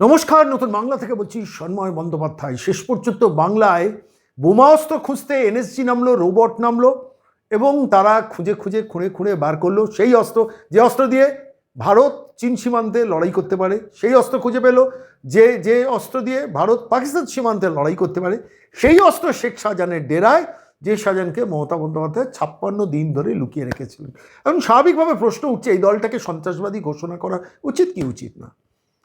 নমস্কার, নতুন বাংলা থেকে বলছি সন্ময় বন্দ্যোপাধ্যায়। শেষ পর্যন্ত বাংলায় বোমা অস্ত্র খুঁজতে এনএসজি নামলো, রোবট নামলো এবং তারা খুঁজে খুঁজে খুঁড়ে খুঁড়ে বার করল। সেই অস্ত্র, যে অস্ত্র দিয়ে ভারত চীন সীমান্তে লড়াই করতে পারে, সেই অস্ত্র খুঁজে পেল। যে যে অস্ত্র দিয়ে ভারত পাকিস্তান সীমান্তে লড়াই করতে পারে, সেই অস্ত্র শেখ শাহজাহানের ডেরায়, যে শাহজাহানকে মমতা বন্দ্যোপাধ্যায় ছাপ্পান্ন দিন ধরে লুকিয়ে রেখেছিলেন। এখন স্বাভাবিকভাবে প্রশ্ন উঠছে, এই দলটাকে সন্ত্রাসবাদী ঘোষণা করা উচিত কি উচিত না?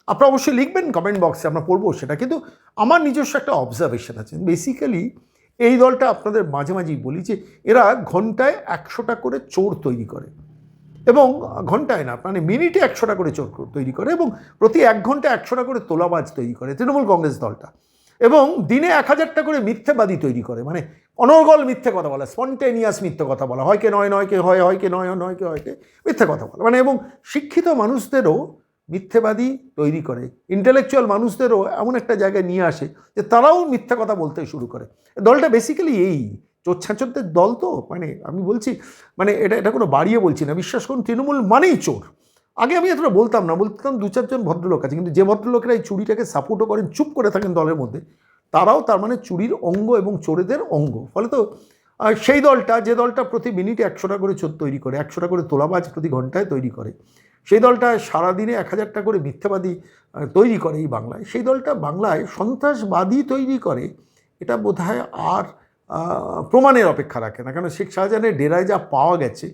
আপনারা অবশ্যই লিখবেন কমেন্ট বক্সে আমরা পড়ব সেটা। কিন্তু আমার নিজস্ব একটা অবজারভেশন আছে। বেসিক্যালি এই দলটা আপনাদের মাঝে মাঝেই বলি যে, এরা ঘন্টায় একশোটা করে চোর তৈরি করে। এবং, ঘন্টায় না মানে মিনিটে একশোটা করে চোর তৈরি করে এবং প্রতি এক ঘণ্টা একশোটা করে তোলাবাজ তৈরি করে, তৃণমূল কংগ্রেস দলটা। এবং দিনে এক হাজারটা করে মিথ্যেবাদী তৈরি করে মানে অনর্গল মিথ্যে কথা বলা স্পন্টেনিয়াস মিথ্যে কথা বলা, হয় কে নয় নয় কে হয় হয় কে নয় নয় কে হয় কে, মিথ্যে কথা বলা। মানে এবং শিক্ষিত মানুষদেরও মিথ্যেবাদী তৈরি করে। ইন্টেলেকচুয়াল মানুষদেরও এমন একটা জায়গায় নিয়ে আসে যে তারাও মিথ্যা কথা বলতে শুরু করে। দলটা বেসিক্যালি এই চোর দল তো? মানে আমি বলছি মানে এটা এটা কোনো বাড়িয়ে বলছি না। বিশ্বাস করুন, তৃণমূল মানেই চোর। আগে আমি এতটা বলতাম না, বলতাম দু চারজন ভদ্রলোক আছে, কিন্তু যে ভদ্রলোকেরা এই চুরিটাকে সাপোর্টও করেন, চুপ করে থাকেন দলের মধ্যে, তারাও তার মানে চুরির অঙ্গ এবং চোরেদের অঙ্গ। ফলে তো সেই দলটা, যে দলটা প্রতি মিনিটে একশোটা করে চোর তৈরি করে, একশোটা করে তোলাবাজ প্রতি ঘন্টায় তৈরি করে। সেই দলটা সারাদিনে এক হাজারটা করে মিথ্যাবাদী তৈরি করে এই বাংলায়। সেই দলটা বাংলায় সন্ত্রাসবাদী তৈরি করে, এটা বোধহয় আর প্রমাণের অপেক্ষা রাখে না। কেন শেখ শাহজাহানের ডেরায় যা পাওয়া গেছে,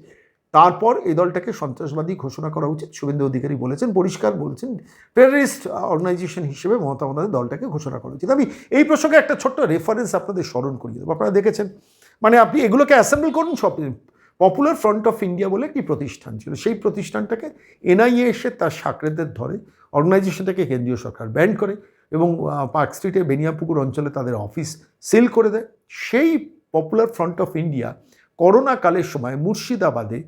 তারপর এই দলটাকে সন্ত্রাসবাদী ঘোষণা করা উচিত। শুভেন্দু অধিকারী বলেছেন, পরিষ্কার বলছেন টেররিস্ট অর্গানাইজেশন হিসেবে মমতা বন্দ্যোপাধ্যায় দলটাকে ঘোষণা করা উচিত। আমি এই প্রসঙ্গে একটা ছোট্ট রেফারেন্স আপনাদের স্মরণ করিয়ে দেবো। আপনারা দেখেছেন মানে আপনি এগুলোকে অ্যাসেম্বল করুন, সব পপুলার ফ্রন্ট অফ ইন্ডিয়া বলে একটি প্রতিষ্ঠান ছিল। সেই প্রতিষ্ঠানটাকে এনআইএ এসে তার সাকরেদের ধরে, অর্গানাইজেশনটাকে কেন্দ্রীয় সরকার ব্যান্ড করে এবং পার্ক স্ট্রিটে বেনিয়াপুকুর অঞ্চলে তাদের অফিস সিল করে দেয়। সেই popular front of India corona কালের সময় মুর্শিদাবাদে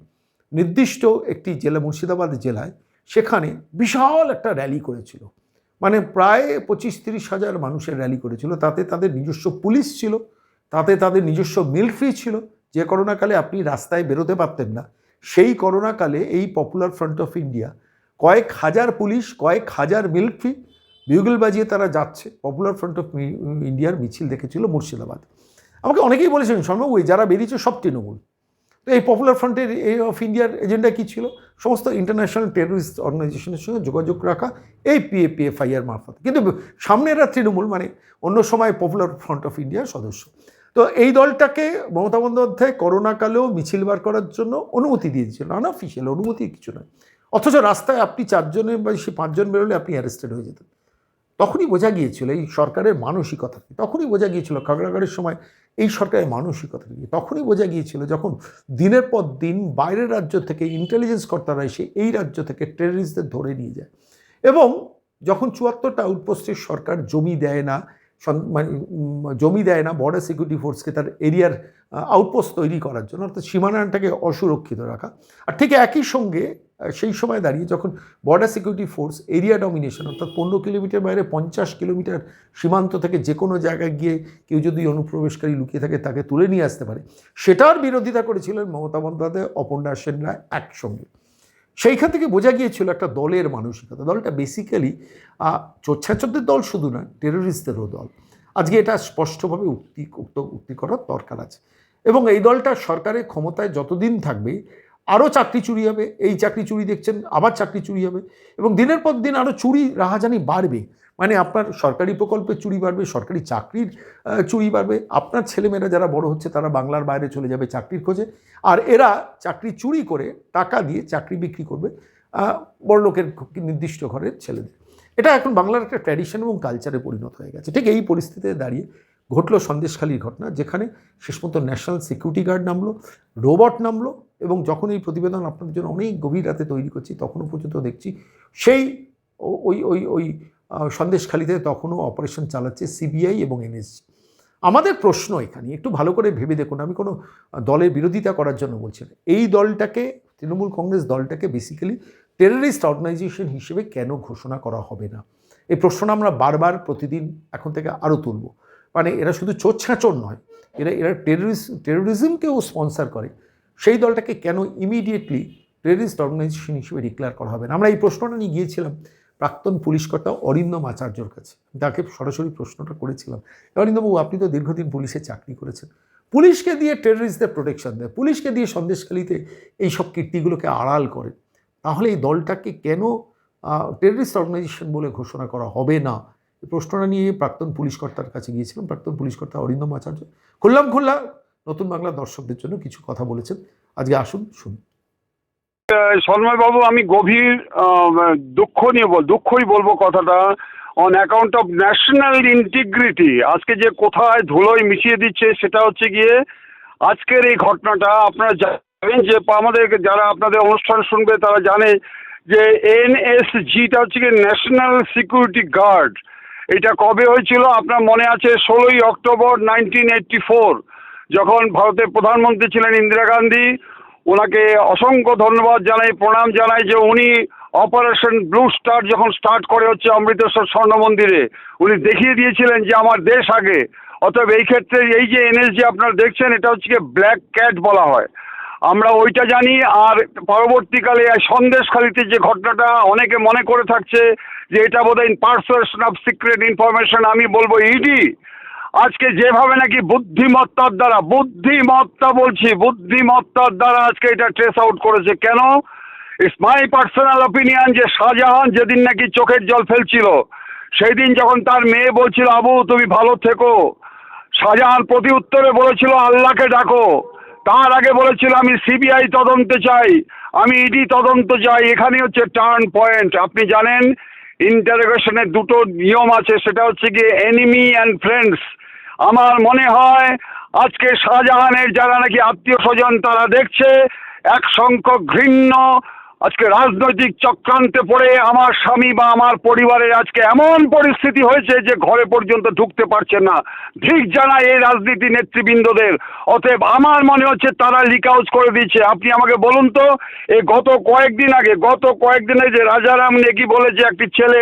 নির্দিষ্ট একটি জেলা, মুর্শিদাবাদ জেলায় সেখানে বিশাল একটা র্যালি করেছিল। মানে প্রায় পঁচিশ তিরিশ হাজার মানুষের র্যালি করেছিল। তাতে তাদের নিজস্ব পুলিশ ছিল, তাতে তাদের নিজস্ব মিলিটারি ছিল যে করোনাকালে আপনি রাস্তায় বেরোতে পারতেন না, সেই করোনাকালে এই পপুলার ফ্রন্ট অফ ইন্ডিয়া কয়েক হাজার পুলিশ, কয়েক হাজার মিলিটারি বিউগল বাজিয়ে তারা যাচ্ছে। পপুলার ফ্রন্ট অফ ইন্ডিয়ার মিছিল দেখেছিল মুর্শিদাবাদ। আমাকে অনেকেই বলেছেন শর্মাবু যারা বেরিয়েছে সব তৃণমূল। তো এই পপুলার ফ্রন্টের এই অফ ইন্ডিয়ার এজেন্ডা কী ছিল? সমস্ত ইন্টারন্যাশনাল টেররিস্ট অর্গানাইজেশনের সঙ্গে যোগাযোগ রাখা, এই পিএপিএফআইআর মারফত। কিন্তু সামনেরা তৃণমূল মানে অন্য সময় পপুলার ফ্রন্ট অফ ইন্ডিয়ার সদস্য। তো এই দলটাকে মমতা বন্দ্যোপাধ্যায় করোনাকালেও মিছিল বার করার জন্য অনুমতি দিয়ে দিয়েছিল আনঅফিসিয়াল অনুমতি কিছু নয়। অথচ রাস্তায় আপনি চারজনে বা সে পাঁচজন বেরোলে আপনি অ্যারেস্টেড হয়ে যেতেন। তখনই বোঝা গিয়েছিল এই সরকারের মানসিকতা তখনই বোঝা গিয়েছিল খাগড়াগড়ের সময় এই সরকারের মানসিকতা কি তখনই বোঝা গিয়েছিল যখন দিনের পর দিন বাইরের রাজ্য থেকে ইন্টেলিজেন্স কর্তারা এসে এই রাজ্য থেকে টেররিস্টদের ধরে নিয়ে যায়। এবং যখন চুয়াত্তরটা আউটপোস্টের সরকার জমি দেয় না মানে জমি দেয় না বর্ডার সিকিউরিটি ফোর্সকে তার এরিয়ার আউটপোস্ট তৈরি করার জন্য, অর্থাৎ সীমানাটাকে অসুরক্ষিত রাখা। আর ঠিক একই সঙ্গে সেই সময় দাঁড়িয়ে যখন border security force area domination অর্থাৎ পনেরো কিলোমিটার বাইরে পঞ্চাশ কিলোমিটার সীমান্ত থেকে যে কোনো জায়গায় গিয়ে কেউ যদি অনুপ্রবেশকারী লুকিয়ে থাকে, তাকে তুলে নিয়ে আসতে পারে। সেটার বিরোধিতা করেছিলেন মমতা বন্দ্যোপাধ্যায়, অপর্ণা সেন রায় একসঙ্গে। সেইখান থেকে বোঝা গিয়েছিল একটা দলের মানসিকতা। দলটা বেসিক্যালি চোচ্ছাচরদের দল শুধু না টেররিস্টদেরও দল। আজকে এটা স্পষ্টভাবে উক্তি, উক্ত, উক্তি করার দরকার আছে। এবং এই দলটা সরকারের ক্ষমতায় যতদিন থাকবে আরও চাকরি চুরি হবে, এই চাকরি চুরি দেখছেন, আবার চাকরি চুরি হবে এবং দিনের পর দিন আরও চুরি রাহাজানি বাড়বে। মানে আপনার সরকারি প্রকল্পের চুরি বাড়বে, সরকারি চাকরির চুরি বাড়বে। আপনার ছেলেমেয়েরা যারা বড় হচ্ছে, তারা বাংলার বাইরে চলে যাবে চাকরির খোঁজে। আর এরা চাকরি চুরি করে টাকা দিয়ে চাকরি বিক্রি করবে বড় লোকের নির্দিষ্ট ঘরের ছেলেদের। এটা এখন বাংলার একটা ট্র্যাডিশন এবং কালচারে পরিণত হয়ে গেছে। ঠিক এই পরিস্থিতিতে দাঁড়িয়ে ঘটলো সন্দেশখালীর ঘটনা, যেখানে শেষ পর্যন্ত ন্যাশনাল সিকিউরিটি গার্ড নামলো রোবট নামলো এবং যখন এই প্রতিবেদন আপনাদের জন্য অনেক গভীর রাতে তৈরি করছি, তখনও পর্যন্ত দেখছি সেই ওই ওই ওই সন্দেশখালীতে তখনও অপারেশন চালাচ্ছে সিবিআই এবং এনএসজি আমাদের প্রশ্ন এখানে, একটু ভালো করে ভেবে দেখুন, আমি কোনো দলের বিরোধিতা করার জন্য বলছি না। এই দলটাকে, তৃণমূল কংগ্রেস দলটাকে বেসিক্যালি টেররিস্ট অর্গানাইজেশন হিসেবে কেন ঘোষণা করা হবে না? এই প্রশ্নটা আমরা বারবার প্রতিদিন এখন থেকে আরও তুলব। মানে এরা শুধু চোর ছ্যাঁচোর নয়, এরা এরা টেররিস্ট টেরোরিজমকেও স্পন্সার করে। সেই দলটাকে কেন ইমিডিয়েটলি টেররিস্ট অর্গানাইজেশন হিসেবে ডিক্লেয়ার করা হবে না? আমরা এই প্রশ্নটা নিয়ে গিয়েছিলাম প্রাক্তন পুলিশ কর্তা অরিন্দম আচার্যর কাছে। তাকে সরাসরি প্রশ্নটা করেছিলাম। অরিন্দমবাবু, আপনি তো দীর্ঘদিন পুলিশে চাকরি করেছেন। পুলিশকে দিয়ে টেররিস্টদের প্রোটেকশন দেয়, পুলিশকে দিয়ে সন্দেশখালিতে এইসব কীর্তিগুলোকে আড়াল করে। তাহলে এই দলটাকে কেন টেররিস্ট অর্গানাইজেশন বলে ঘোষণা করা হবে না? প্রশ্নটা নিয়ে প্রাক্তন পুলিশ কর্তার কাছে গিয়েছিলাম। প্রাক্তন পুলিশ কর্তা অরিন্দম আচার্য। খুললাম খুললা নতুন বাংলা দর্শকদের জন্য কিছু কথা বলেছেন। আজকে আসুন, শুনুন। বাবু আমি গভীর দুঃখ নিয়ে বল, দুঃখই বলব কথাটা। On account of national integrity আজকে যে কোথায় ধুলোয় মিশিয়ে দিচ্ছে সেটা হচ্ছে গিয়ে আজকের এই ঘটনাটা আপনারা জানেন যে, আমাদের যারা আপনাদের অনুষ্ঠান শুনবে তারা জানে যে এনএসজিটা হচ্ছে গিয়ে ন্যাশনাল সিকিউরিটি গার্ড এটা কবে হয়েছিল? আপনার মনে আছে? ষোলোই অক্টোবর নাইনটিন এইটটি ফোর, যখন ভারতের প্রধানমন্ত্রী ছিলেন ইন্দিরা গান্ধী, ওনাকে অসংখ্য ধন্যবাদ জানাই, প্রণাম জানাই যে উনি অপারেশন ব্লু স্টার যখন স্টার্ট করে হচ্ছে অমৃতসর স্বর্ণ মন্দিরে, উনি দেখিয়ে দিয়েছিলেন যে আমার দেশ আগে। অতএব এই ক্ষেত্রে এই যে এনএসজি আপনারা দেখছেন, এটা হচ্ছে ব্ল্যাক ক্যাট বলা হয়। আমরা ওইটা জানি, আর পরবর্তীকালে সন্দেশখালিতে যে ঘটনাটা অনেকে মনে করে থাকছে যে এটা বোধহয় পার্সন অফ সিক্রেট ইনফরমেশন আমি বলব ইডি। আজকে যেভাবে নাকি বুদ্ধিমত্তার দ্বারা, বুদ্ধিমত্তা বলছি, বুদ্ধিমত্তার দ্বারা আজকে এটা ট্রেস আউট করেছে। কেন? ইটস মাই পার্সোনাল অপিনিয়ন যে শাহজাহান যেদিন নাকি চোখের জল ফেলছিল সেই দিন যখন তার মেয়ে বলছিল, আবু, তুমি ভালো থেকো। শাহজাহান প্রতি উত্তরে বলেছিল, আল্লাহকে ডাকো। তার আগে বলেছিল, আমি সিবিআই তদন্ত চাই, আমি ইডি তদন্ত চাই এখানে হচ্ছে টার্ন পয়েন্ট আপনি জানেন ইন্টারোগেশনের দুটো নিয়ম আছে, সেটা হচ্ছে গিয়ে এনিমি অ্যান্ড ফ্রেন্ডস আমার মনে হয় আজকে শাহজাহানের যারা নাকি আত্মীয় স্বজন তারা দেখছে, এক সংখ্যক ঘৃণ্য আজকে রাজনৈতিক চক্রান্তে পড়ে আমার স্বামী বা আমার পরিবারের আজকে এমন পরিস্থিতি হয়েছে যে ঘরে পর্যন্ত ঢুকতে পারছে না। ঠিক জানায় এই রাজনীতি নেতৃবৃন্দদের। অতএব আমার মনে হচ্ছে তারা লিক আউট করে দিচ্ছে আপনি আমাকে বলুন তো এই গত কয়েকদিন আগে, গত কয়েকদিনে যে রাজারাম নেকি বলে যে একটি ছেলে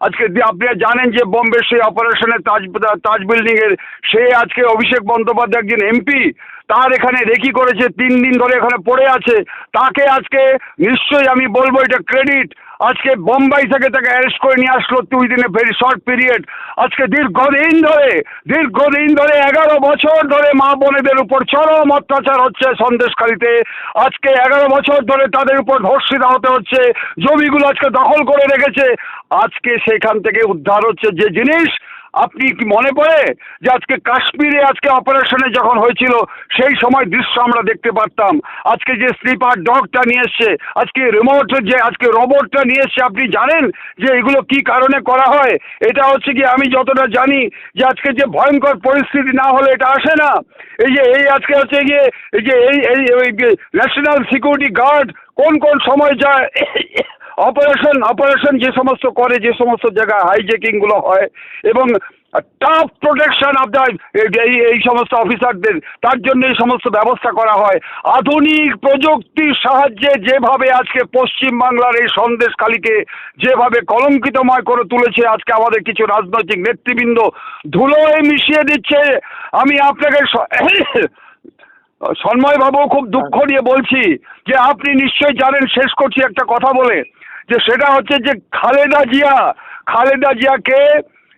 আজকে আপনি জানেন যে বোম্বে সেই অপারেশনের তাজ তাজ বিল্ডিং এর সে আজকে অভিষেক বন্দ্যোপাধ্যায় একজন এমপি, তার এখানে রেকি করেছে, তিন দিন ধরে এখানে পড়ে আছে। তাকে আজকে নিশ্চয়ই আমি বলব এটা ক্রেডিট আজকে বোম্বাই থেকে তাকে অ্যারেস্ট করে নিয়ে আসলো, দুই দিনে ভেরি শর্ট পিরিয়ড আজকে দীর্ঘদিন ধরে দীর্ঘদিন ধরে, এগারো বছর ধরে মা বোনেদের উপর চরম অত্যাচার হচ্ছে সন্দেশকারীতে আজকে এগারো বছর ধরে তাদের উপর ধর্ষিতা হতে হচ্ছে, জমিগুলো আজকে দখল করে রেখেছে। আজকে সেখান থেকে উদ্ধার হচ্ছে যে জিনিস আপনি কি মনে পড়ে যে আজকে কাশ্মীরে আজকে অপারেশনে যখন হয়েছিল, সেই সময় দৃশ্য আমরা দেখতে পারতাম। আজকে যে স্লিপার ডগটা নিয়ে এসছে, আজকে রিমোট যে, আজকে রোবটটা নিয়ে এসছে, আপনি জানেন যে এগুলো কি কারণে করা হয়? এটা হচ্ছে কি আমি যতটা জানি যে আজকে যে ভয়ঙ্কর পরিস্থিতি না হলে এটা আসে না। এই যে, এই আজকে হচ্ছে গিয়ে, এই যে, এই এই ন্যাশনাল সিকিউরিটি গার্ড কোন কোন সময় যায় অপারেশন অপারেশন যে সমস্ত করে, যে সমস্ত জায়গায় হাইজেকিংগুলো হয় এবং টাফ প্রোটেকশন অফ দ্য এই এই সমস্ত অফিসারদের তার জন্য এই সমস্ত ব্যবস্থা করা হয়। আধুনিক প্রযুক্তির সাহায্যে যেভাবে আজকে পশ্চিমবাংলার এই সন্দেশখালীকে যেভাবে কলঙ্কিতময় করে তুলেছে, আজকে আমাদের কিছু রাজনৈতিক নেতৃবৃন্দ ধুলোয় মিশিয়ে দিচ্ছে। আমি আপনাকে স- সন্ময় বাবু, খুব দুঃখ নিয়ে বলছি যে আপনি নিশ্চয়ই জানেন, শেষ করছি একটা কথা বলে। যে সেটা হচ্ছে যে খালেদা জিয়া খালেদা জিয়াকে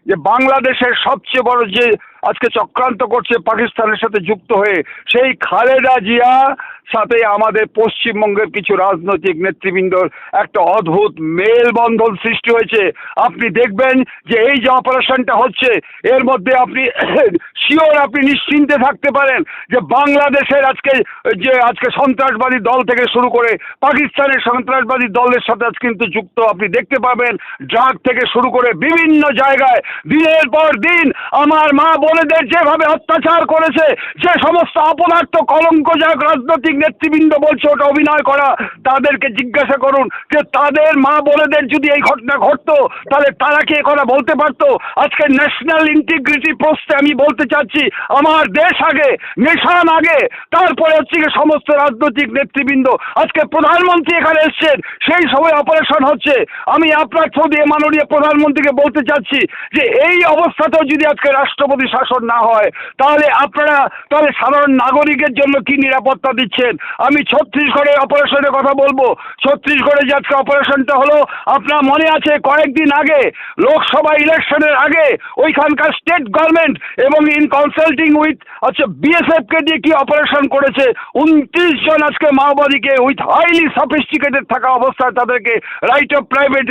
যে বাংলাদেশের সবচেয়ে বড় যে আজকে চক্রান্ত করছে পাকিস্তানের সাথে যুক্ত হয়ে। সেই খালেদা জিয়া, সাথে আমাদের পশ্চিমবঙ্গের কিছু রাজনৈতিক নেতৃবৃন্দর একটা অদ্ভুত মেলবন্ধন সৃষ্টি হয়েছে। আপনি দেখবেন যে এই যে অপারেশনটা হচ্ছে, এর মধ্যে আপনি শিওর আপনি নিশ্চিন্তে থাকতে পারেন যে বাংলাদেশের আজকে, যে আজকে সন্ত্রাসবাদী দল থেকে শুরু করে পাকিস্তানের সন্ত্রাসবাদী দলের সাথে আজ কিন্তু যুক্ত। আপনি দেখতে পাবেন, ড্রাগ থেকে শুরু করে বিভিন্ন জায়গায় দিনের পর দিন আমার মা বোনেদের যেভাবে অত্যাচার করেছে, যে সমস্ত অপদার্থ কলঙ্কজনক রাজনৈতিক নেতৃবৃন্দ বলছে ওটা অভিনয় করা, তাদেরকে জিজ্ঞাসা করুন যে তাদের মা বোনেদের যদি এই ঘটনা ঘটতো, তাহলে তারা কি কথা বলতে পারতো? আজকে ন্যাশনাল ইন্টিগ্রিটি প্রশ্নে আমি বলতে চাচ্ছি, আমার দেশ আগে নেশান আগে, তারপরে হচ্ছে সমস্ত রাজনৈতিক নেতৃবৃন্দ। আজকে প্রধানমন্ত্রী এখানে এসছেন, সেই সময় অপারেশন হচ্ছে। আমি আপনার দিয়ে মাননীয় প্রধানমন্ত্রীকে বলতে চাচ্ছি যে এই অবস্থাতেও যদি আজকে রাষ্ট্রপতি প্রশাসন না হয়, তাহলে আপনারা, তাহলে সাধারণ নাগরিকের জন্য কি নিরাপত্তা দিচ্ছেন? আমি ছত্তিশগড়ে অপারেশনের কথা বলব। ছত্তিশগড়ে যে আজকে অপারেশনটা হলো, আপনার মনে আছে কয়েকদিন আগে, লোকসভা ইলেকশনের আগে, ওইখানকার স্টেট গভর্নমেন্ট এবং ইন কনসাল্টিং উইথ আচ্ছা বিএসএফকে দিয়ে কি অপারেশন করেছে? উনত্রিশ জন আজকে মাওবাদীকে উইথ হাইলি সফিস্টিকেটেড থাকা অবস্থায় তাদেরকে রাইট অফ প্রাইভেট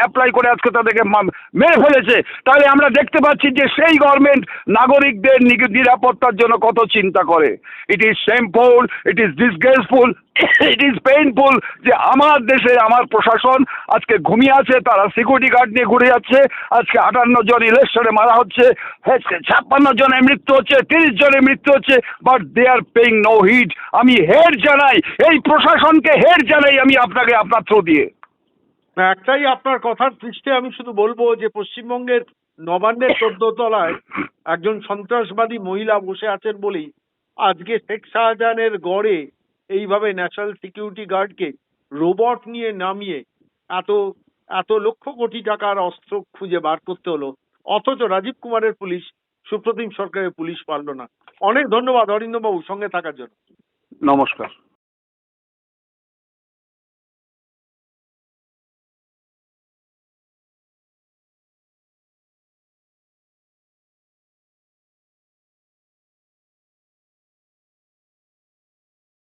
অ্যাপ্লাই করে আজকে তাদেরকে মেরে ফেলেছে। তাহলে আমরা দেখতে পাচ্ছি যে সেই গভর্নমেন্ট নাগরিকদের নিরাপত্তার জন্য কত চিন্তা করে। It is shameful it is disgraceful it is painful যে আমার দেশে আমার প্রশাসন আজকে ঘুমিয়ে আছে, তারা সিকিউরিটি গার্ড নিয়ে ঘুরে যাচ্ছে, আজকে আটান্ন জন ইলেকশনে মারা হচ্ছে ছাপ্পান্ন জনের মৃত্যু হচ্ছে, তিরিশ জনের মৃত্যু হচ্ছে but they are paying no heed আমি হেড জানাই, এই প্রশাসনকে হেড জানাই আমি আপনাকে, আপনার থ্রু দিয়ে। একটাই আপনার কথার পৃষ্ঠে আমি শুধু বলব যে পশ্চিমবঙ্গের নবান্নের চোদ্দ তলায় একজন সন্ত্রাসবাদী মহিলা বসে আছেন বলেই আজকে শেখ শাহজাহানের গড়ে এইভাবে ন্যাশনাল সিকিউরিটি গার্ডকে রোবট নিয়ে নামিয়ে এত এত লক্ষ কোটি টাকার অস্ত্র খুঁজে বার করতে হলো। অথচ রাজীব কুমারের পুলিশ, সুপ্রতিম সরকারের পুলিশ পারল না। অনেক ধন্যবাদ অরিন্দম বাবু সঙ্গে থাকার জন্য। নমস্কার।